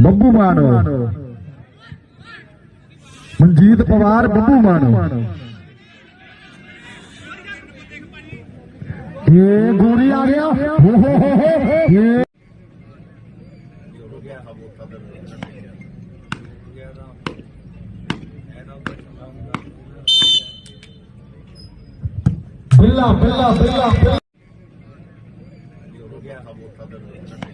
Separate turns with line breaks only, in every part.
ਬੱਬੂ ਮਾਨ। ਮਨਜੀਤ ਪਵਾਰ, ਬੱਬੂ ਮਾਨ। ਇਹ ਗੋਰੀ ਆ ਗਿਆ। ਹੋ ਹੋ ਹੋ ਹੋ ਬਿੱਲਾ ਬਿੱਲਾ ਬਿੱਲਾ ਬਿੱਲਾ। ਬਿੱਲਾ ਬਿੱਲਾ ਬਿੱਲਾ।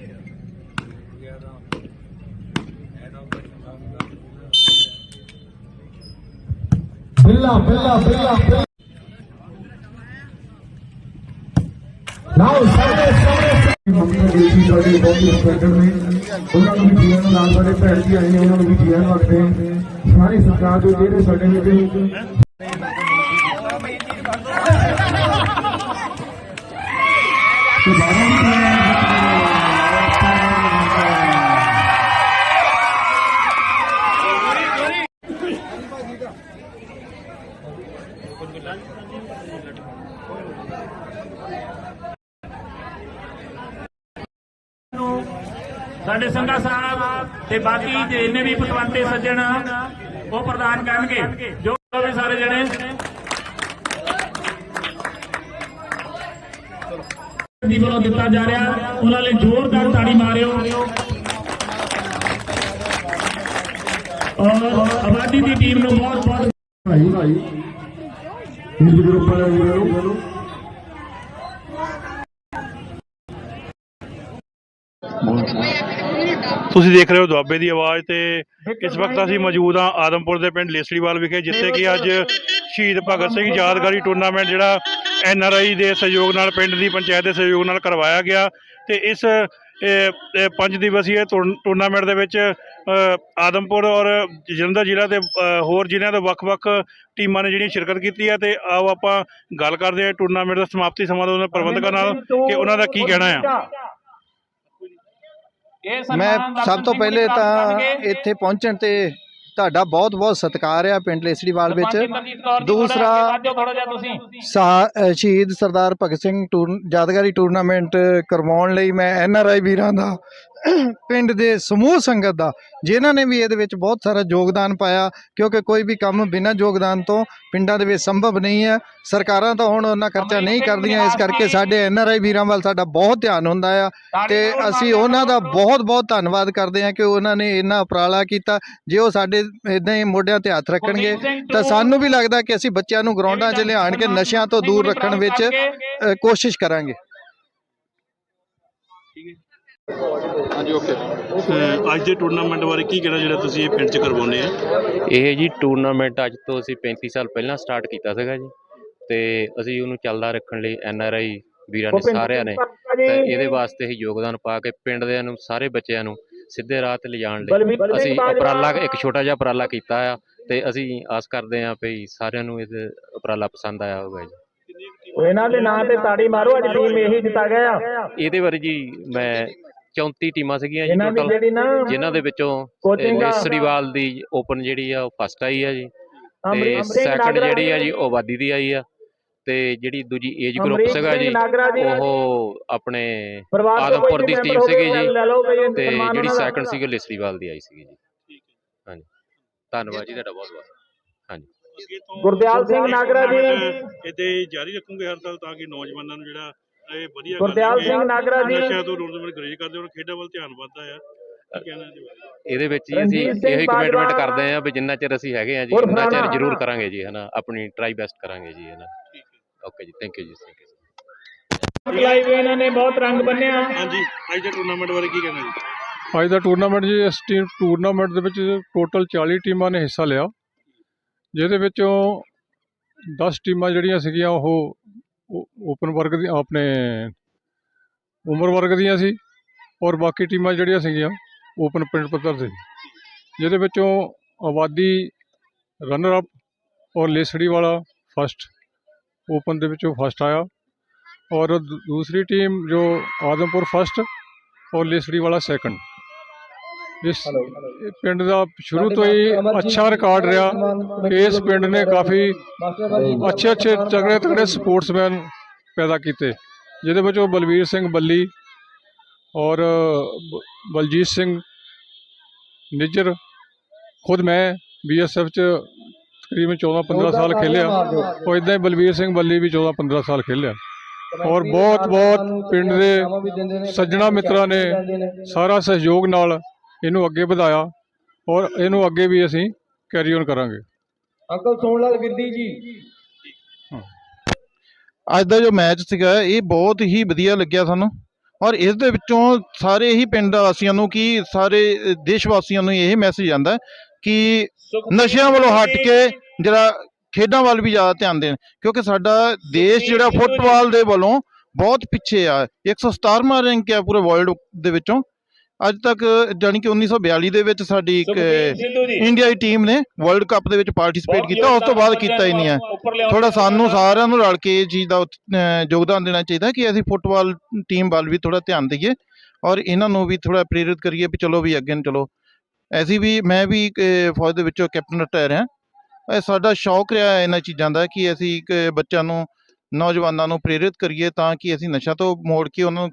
ਬਿੱਲਾ। ਲਓ ਸਾਰੇ ਸਾਰੇ ਮੰਮੀ ਬੇਟੀ ਸਾਡੇ ਬਹੁਤ ਹੀ ਸਪੈਸ਼ਲ ਨੇ ਉਹਨਾਂ ਨੂੰ ਵੀ ਜੀਵਨ ਨਾਲ ਸਾਡੇ ਭੈਣ ਜੀ ਆਏ ਨੇ ਉਹਨਾਂ ਨੂੰ ਵੀ ਜੀਵਨ ਰੱਖਦੇ ਹਾਂ ਸਾਰੇ ਸਰਕਾਰ ਦੇ ਜਿਹੜੇ ਸਾਡੇ ਵਿੱਚ ਤੇ ਬਾਰਾਂ
ਸਾਡੇ ਸੰਘਾ ਸਾਹਿਬ ਤੇ ਬਾਕੀ ਜਿੰਨੇ ਵੀ ਪਤਵੰਤੇ ਸੱਜਣ ਉਹ ਪ੍ਰਦਾਨ ਕਰਨਗੇ। ਜੋ ਵੀ ਸਾਰੇ ਜਣੇ। ਦੀ ਵੱਲੋਂ ਦਿੱਤਾ ਜਾ ਰਿਹਾ ਉਹਨਾਂ ਲਈ ਜ਼ੋਰਦਾਰ ਤਾੜੀ ਮਾਰਿਓ। ਔਰ ਆਬਾਦੀ ਦੀ ਟੀਮ ਨੂੰ ਬਹੁਤ ਬਹੁਤ
ਭਾਈ ਭਾਈ। ਹਿੰਦ ਗਰੁੱਪ ਵੀਰੋ
ਤੁਸੀਂ ਦੇਖ ਰਹੇ ਹੋ ਦੁਆਬੇ ਦੀ ਆਵਾਜ਼ ਤੇ ਇਸ ਵਕਤ ਅਸੀਂ ਮੌਜੂਦ ਹਾਂ ਆਦਮਪੁਰ ਦੇ ਪਿੰਡ ਲੇਸੜੀਵਾਲ ਵਿਖੇ, ਜਿੱਥੇ ਕਿ ਅੱਜ ਸ਼ਹੀਦ ਭਗਤ ਸਿੰਘ ਯਾਦਗਾਰੀ ਟੂਰਨਾਮੈਂਟ ਜਿਹੜਾ ਐਨ ਆਰ ਆਈ ਦੇ ਸਹਿਯੋਗ ਨਾਲ, ਪਿੰਡ ਦੀ ਪੰਚਾਇਤ ਦੇ ਸਹਿਯੋਗ ਨਾਲ ਕਰਵਾਇਆ ਗਿਆ ਤੇ ਇਸ ਪੰਜ ਦਿਵਸੀय ਟੂਰ- ਟੂਰਨਾਮੈਂਟ ਦੇ ਵਿੱਚ ਆਦਮਪੁਰ ਔਰ ਜਲੰਧਰ ਜ਼ਿਲ੍ਹਾ ਤੇ ਹੋਰ ਜ਼ਿਲ੍ਹਿਆਂ ਤੋਂ ਵੱਖ-ਵੱਖ ਟੀਮਾਂ ਨੇ ਜਿਹੜੀਆਂ ਸ਼ਿਰਕਤ ਕੀਤੀ ਹੈ ਤੇ ਆਓ ਆਪਾਂ ਗੱਲ ਕਰਦੇ ਹਾਂ ਟੂਰਨਾਮੈਂਟ ਦਾ ਸਮਾਪਤੀ ਸਮਾਰੋਹ ਦੇ ਪ੍ਰਬੰਧਕਾਂ ਨਾਲ ਕਿ ਉਹਨਾਂ ਦਾ ਕੀ ਕਹਿਣਾ ਆ।
ਮੈਂ ਸਭ ਤੋਂ ਪਹਿਲੇ ਤਾਂ ਇੱਥੇ ਪਹੁੰਚਣ ਤੇ ਤੁਹਾਡਾ ਬਹੁਤ ਬਹੁਤ ਸਤਿਕਾਰ ਆ ਪਿੰਡ ਲੇਸੜੀਵਾਲ ਵਿੱਚ। ਦੂਸਰਾ ਸ਼ਹੀਦ ਸਰਦਾਰ ਭਗਤ ਸਿੰਘ ਟੂਰ ਯਾਦਗਾਰੀ ਟੂਰਨਾਮੈਂਟ ਕਰਵਾਉਣ ਲਈ ਮੈਂ ਐਨ ਆਰ ਆਈ ਵੀਰਾਂ ਦਾ ਪਿੰਡ ਦੇ ਸਮੂਹ ਸੰਗਤ ਦਾ, ਜਿਨ੍ਹਾਂ ਨੇ ਵੀ ਇਹਦੇ ਵਿੱਚ ਬਹੁਤ ਸਾਰਾ ਯੋਗਦਾਨ ਪਾਇਆ, ਕਿਉਂਕਿ ਕੋਈ ਵੀ ਕੰਮ ਬਿਨਾਂ ਯੋਗਦਾਨ ਤੋਂ ਪਿੰਡਾਂ ਦੇ ਵਿੱਚ ਸੰਭਵ ਨਹੀਂ ਹੈ। ਸਰਕਾਰਾਂ ਤਾਂ ਹੁਣ ਉਹਨਾਂ ਖਰਚਾ ਨਹੀਂ ਕਰਦੀਆਂ, ਇਸ ਕਰਕੇ ਸਾਡੇ ਐਨ ਆਰ ਆਈ ਵੀਰਾਂ ਵੱਲ ਸਾਡਾ ਬਹੁਤ ਧਿਆਨ ਹੁੰਦਾ ਆ। ਤੇ ਅਸੀਂ ਉਹਨਾਂ ਦਾ ਬਹੁਤ ਬਹੁਤ ਧੰਨਵਾਦ ਕਰਦੇ ਹਾਂ ਕਿ ਉਹਨਾਂ ਨੇ ਇੰਨਾ ਉਪਰਾਲਾ ਕੀਤਾ। ਜੇ ਉਹ ਸਾਡੇ ਇਦਾਂ ਹੀ ਮੋਢਿਆਂ ਤੇ ਹੱਥ ਰੱਖਣਗੇ, ਤਾਂ ਸਾਨੂੰ ਵੀ ਲੱਗਦਾ ਕਿ ਅਸੀਂ ਬੱਚਿਆਂ ਨੂੰ ਗਰਾਊਂਡਾਂ 'ਚ ਲਿਆਣ ਕੇ ਨਸ਼ਿਆਂ ਤੋਂ ਦੂਰ ਰੱਖਣ ਵਿੱਚ ਕੋਸ਼ਿਸ਼ ਕਰਾਂਗੇ।
ਅ, ਅੱਜ ਦੇ ਟੂਰਨਾਮੈਂਟ ਬਾਰੇ ਕੀ ਕਹਿਣਾ ਜਿਹੜਾ ਤੁਸੀਂ ਇਹ ਪਿੰਡ 'ਚ ਕਰਵਾਉਂਦੇ ਆ?
ਇਹ ਜੀ ਟੂਰਨਾਮੈਂਟ ਅੱਜ ਤੋਂ ਅਸੀਂ 35 ਸਾਲ ਪਹਿਲਾਂ ਸਟਾਰਟ ਕੀਤਾ ਸੀਗਾ ਜੀ। ਤੇ ਅਸੀਂ ਉਹਨੂੰ ਚੱਲਦਾ ਰੱਖਣ ਲਈ ਐਨ ਆਰ ਆਈ ਵੀਰਾਂ ਨੇ ਸਾਰਿਆਂ ਨੇ ਤੇ ਇਹਦੇ ਵਾਸਤੇ ਹੀ ਯੋਗਦਾਨ ਪਾ ਕੇ ਪਿੰਡ ਦੇ ਨੂੰ ਸਾਰੇ ਬੱਚਿਆਂ ਨੂੰ ਸਿੱਧੇ ਰਾਹ ਤੇ ਲਿਜਾਣ ਲਈ ਅਸੀਂ ਉਪਰਾਲਾ ਇੱਕ ਛੋਟਾ ਜਿਹਾ ਉਪਰਾਲਾ ਕੀਤਾ ਆ ਤੇ ਅਸੀਂ ਆਸ ਕਰਦੇ ਹਾਂ ਵੀ ਸਾਰਿਆਂ ਨੂੰ ਇਹ ਉਪਰਾਲਾ ਪਸੰਦ ਆਇਆ ਹੋਵੇਗਾ ਜੀ।
ਇਹਨਾਂ ਦੇ ਨਾਂ ਤੇ ਤਾੜੀ ਮਾਰੋ ਅੱਜ ਟੀਮ ਇਹੀ ਜਿੱਤਾ ਗਿਆ
ਇਹਦੇ ਬਾਰੇ ਜੀ ਮੈਂ 34 ਟੀਮਾਂ ਸੀਗੀਆਂ ਜੀ
ਇਹਨਾਂ ਦੀ
ਟੋਟਲ
ਜਿਹੜੀ ਨਾ
ਜਿਨ੍ਹਾਂ ਦੇ ਵਿੱਚੋਂ
Coaching।
ਸਰੀਵਾਲ ਦੀ ਓਪਨ ਜਿਹੜੀ ਆ ਉਹ ਫਸਟ ਆਈ ਆ ਜੀ। ਤੇ
ਅਮਰੀਕ ਸਿੰਘ
ਸੈਕੰਡ
ਨਾਗਰਾ
ਜਿਹੜੀ ਆ
ਜੀ।
ਉਹ ਆਬਾਦੀ ਦੀ ਆਈ ਆ। ਤੇ ਜਿਹੜੀ ਦੂਜੀ ਏਜ ਗਰੁੱਪ
ਅਮਰੀਕ
ਸੀਗਾ
ਸਿੰਘ
ਜੀ
ਨਾਗਰਾ
ਉਹ ਆਪਣੇ
ਪਰਿਵਾਰ ਦੇ
ਆਦਮਪੁਰ ਦੀ ਟੀਮ
ਹੋਵੇ
ਸੀਗੀ ਜੀ।
ਲੈ ਲਓ ਬਈ
ਤੇ
ਸਨਮਾਨ
ਜਿਹੜੀ
ਉਹਨਾਂ ਦਾ।
ਸੈਕੰਡ ਸੀਗੀ ਲੇਸਰੀਵਾਲ ਦੀ ਆਈ ਸੀਗੀ ਜੀ। ਹਾਂਜੀ। ਧੰਨਵਾਦ ਜੀ ਤੁਹਾਡਾ ਬਹੁਤ ਬਹੁਤ। ਹਾਂਜੀ।
ਅੱਗੇ ਤੋਂ
ਗੁਰਦਿਆਲ ਸਿੰਘ ਨਾਗਰਾ ਜੀ।
ਇਹਦੇ ਜਾਰੀ ਰੱਖੂਗੇ ਹਰ ਸਾਲ ਤਾਂ ਕਿ ਨੌਜਵਾਨਾਂ ਨੂੰ ਜਿਹੜਾ ਇਹ ਵਧੀਆ ਗੱਲ
ਗੁਰਦਿਆਲ
ਹੈ ਕਿ
ਸਿੰਘ ਨਾਗਰਾ ਜੀ।
ਨਸ਼ਿਆਂ ਤੋਂ ਟੂਰਨਾਮੈਂਟ ਗਰੇਜ ਕਰਦੇ ਹੁਣ ਖੇਡਾਂ ਵੱਲ ਧਿਆਨ ਵੱਧਦਾ ਆ। ਕੀ ਕਹਿਣਾ ਜੀ? ਬਾਰੇ?
ਇਹਦੇ ਵਿੱਚ ਜੀ ਅਸੀਂ ਇਹੀ ਕਮਿਟਮੈਂਟ ਕਰਦੇ ਆਂ ਵੀ ਜਿੰਨਾ ਚਿਰ ਅਸੀਂ ਹੈਗੇ ਆ ਜੀ ਉਹਨਾਂ ਚਿਰ। ਜ਼ਰੂਰ ਕਰਾਂਗੇ ਜੀ ਹਨਾ। ਆਪਣੀ ਟਰਾਈ ਬੈਸਟ ਕਰਾਂਗੇ ਜੀ ਹਨਾ। ਓਕੇ ਜੀ ਥੈਂਕ ਯੂ ਜੀ ਥੈਂਕ ਯੂ
ਲਾਈਵ ਇਹਨਾਂ ਨੇ ਬਹੁਤ ਰੰਗ ਬੰਨਿਆ।
ਹਾਂਜੀ ਅੱਜ ਦੇ ਟੂਰਨਾਮੈਂਟ ਬਾਰੇ ਕੀ ਕਹਿਣਾ ਜੀ?
ਅੱਜ ਦਾ ਟੂਰਨਾਮੈਂਟ ਜੀ ਇਸ ਟੀਮ ਟੂਰਨਾਮੈਂਟ ਦੇ ਵਿੱਚ ਟੋਟਲ 40 ਟੀਮਾਂ ਨੇ ਹਿੱਸਾ ਲਿਆ। ਜਿਹਦੇ ਵਿੱਚੋਂ 10 ਟੀਮਾਂ ਜਿਹੜੀਆਂ ਸੀਗੀਆਂ ਉਹ ਓਪਨ ਵਰਗ ਦੀ, ਆਪਣੇ ਉਮਰ ਵਰਗ ਦੀਆਂ ਸੀ ਔਰ ਬਾਕੀ ਟੀਮਾਂ ਜਿਹੜੀਆਂ ਸੀਗੀਆਂ, ਓਪਨ ਪਿੰਡ ਪੱਧਰ ਸੀ ਜਿਹਦੇ ਵਿੱਚੋਂ ਆਬਾਦੀ ਰਨਰ ਅਪ ਔਰ ਲੇਸੜੀ ਵਾਲਾ ਫਸਟ ਓਪਨ ਦੇ ਵਿੱਚੋਂ ਫਸਟ ਆਇਆ। ਔਰ ਦੂ- ਦੂਸਰੀ ਟੀਮ ਜੋ ਆਦਮਪੁਰ ਫਸਟ ਔਰ ਲੇਸੜੀ ਵਾਲਾ ਸੈਕੰਡ ਇਸ ਪਿੰਡ ਦਾ ਸ਼ੁਰੂ ਤੋਂ ਹੀ ਅੱਛਾ ਰਿਕਾਰਡ ਰਿਹਾ। ਇਸ ਪਿੰਡ ਨੇ ਕਾਫੀ ਅੱਛੇ ਅੱਛੇ ਤਗੜੇ ਤਗੜੇ ਸਪੋਰਟਸਮੈਨ ਪੈਦਾ ਕੀਤੇ ਜਿਹਦੇ ਵਿੱਚੋਂ ਬਲਵੀਰ ਸਿੰਘ ਬੱਲੀ ਔਰ ਬਲਜੀਤ ਸਿੰਘ ਨਿੱਜਰ ਖੁਦ ਮੈਂ ਬੀਐਸਐਫ ਚ ਤਕਰੀਬਨ 14 15 ਸਾਲ ਖੇਲਿਆ। ਔਰ ਇਦਾਂ ਹੀ ਬਲਵੀਰ ਸਿੰਘ ਬੱਲੀ ਵੀ 14 15 ਸਾਲ ਖੇਲਿਆ। ਔਰ ਬਹੁਤ ਬਹੁਤ ਪਿੰਡ ਦੇ ਸੱਜਣਾ ਮਿੱਤਰਾਂ ਨੇ। ਸਾਰਾ ਸਹਿਯੋਗ ਨਾਲ ਇਹਨੂੰ ਅੱਗੇ ਵਧਾਇਆ ਔਰ ਇਹਨੂੰ ਅੱਗੇ ਵੀ ਅਸੀਂ ਕੈਰੀ ਔਨ ਕਰਾਂਗੇ।
ਅੰਕਲ ਸੋਹਣ ਲਾਲ ਗਿੱਦੀ ਜੀ
ਅੱਜ ਦਾ ਜੋ ਮੈਚ ਸੀਗਾ ਇਹ ਬਹੁਤ ਹੀ ਵਧੀਆ ਲੱਗਿਆ ਸਾਨੂੰ ਔਰ ਇਸ ਦੇ ਵਿੱਚੋਂ ਸਾਰੇ ਹੀ ਪਿੰਡ ਵਾਸੀਆਂ ਨੂੰ ਕੀ ਸਾਰੇ ਦੇਸ਼ ਵਾਸੀਆਂ ਨੂੰ ਇਹ ਮੈਸੇਜ ਆਂਦਾ ਕਿ ਨਸ਼ਿਆਂ ਵੱਲੋਂ ਹਟ ਕੇ ਜਿਹੜਾ ਖੇਡਾਂ ਵੱਲ ਵੀ ਜ਼ਿਆਦਾ ਧਿਆਨ ਦੇਣ ਕਿਉਂਕਿ ਸਾਡਾ ਦੇਸ਼ ਜਿਹੜਾ ਫੁੱਟਬਾਲ ਦੇ ਵੱਲੋਂ ਬਹੁਤ ਪਿੱਛੇ ਆ 117ਵਾਂ ਰੈਂਕ ਆ ਪੂਰੇ ਵਰਲਡ ਦੇ ਵਿੱਚੋਂ। ਅੱਜ ਤੱਕ ਜਾਣੀ ਕਿ 1942 ਦੇ ਵਿੱਚ ਸਾਡੀ ਇੱਕ ਇੰਡੀਆ ਦੀ ਟੀਮ ਨੇ ਵਰਲਡ ਕੱਪ ਦੇ ਵਿੱਚ ਪਾਰਟਿਸਿਪੇਟ ਕੀਤਾ ਉਸ ਤੋਂ ਬਾਅਦ ਕੀਤਾ ਹੀ ਨਹੀਂ ਹੈ। ਥੋੜਾ ਸਾਨੂੰ ਸਾਰਿਆਂ ਨੂੰ ਰਲ ਕੇ ਇਹ ਚੀਜ਼ ਦਾ ਯੋਗਦਾਨ ਦੇਣਾ ਚਾਹੀਦਾ ਕਿ ਅਸੀਂ ਫੁੱਟਬਾਲ ਟੀਮ ਵੱਲ ਵੀ ਥੋੜਾ ਧਿਆਨ ਦਈਏ ਔਰ ਇਹਨਾਂ ਨੂੰ ਵੀ ਥੋੜਾ ਪ੍ਰੇਰਿਤ ਕਰੀਏ ਵੀ ਚਲੋ ਵੀ ਅੱਗੇ ਨੂੰ ਚਲੋ। ਐਸੀ ਵੀ ਮੈਂ ਵੀ ਫੌਜ ਦੇ ਵਿੱਚੋਂ ਕੈਪਟਨ ਰਿਟਾਇਰ ਹਾਂ। ਇਹ ਸਾਡਾ ਸ਼ੌਕ ਰਿਹਾ ਇਹਨਾਂ ਚੀਜ਼ਾਂ ਦਾ ਕਿ ਅਸੀਂ ਇੱਕ ਬੱਚਿਆਂ ਨੂੰ ਨੌਜਵਾਨਾਂ ਨੂੰ ਪ੍ਰੇਰਿਤ ਕਰੀਏ ਤਾਂ ਕਿ ਅਸੀਂ ਨਸ਼ਾ ਤੋਂ ਮੋੜ ਕੇ ਉਹਨਾਂ ਨੂੰ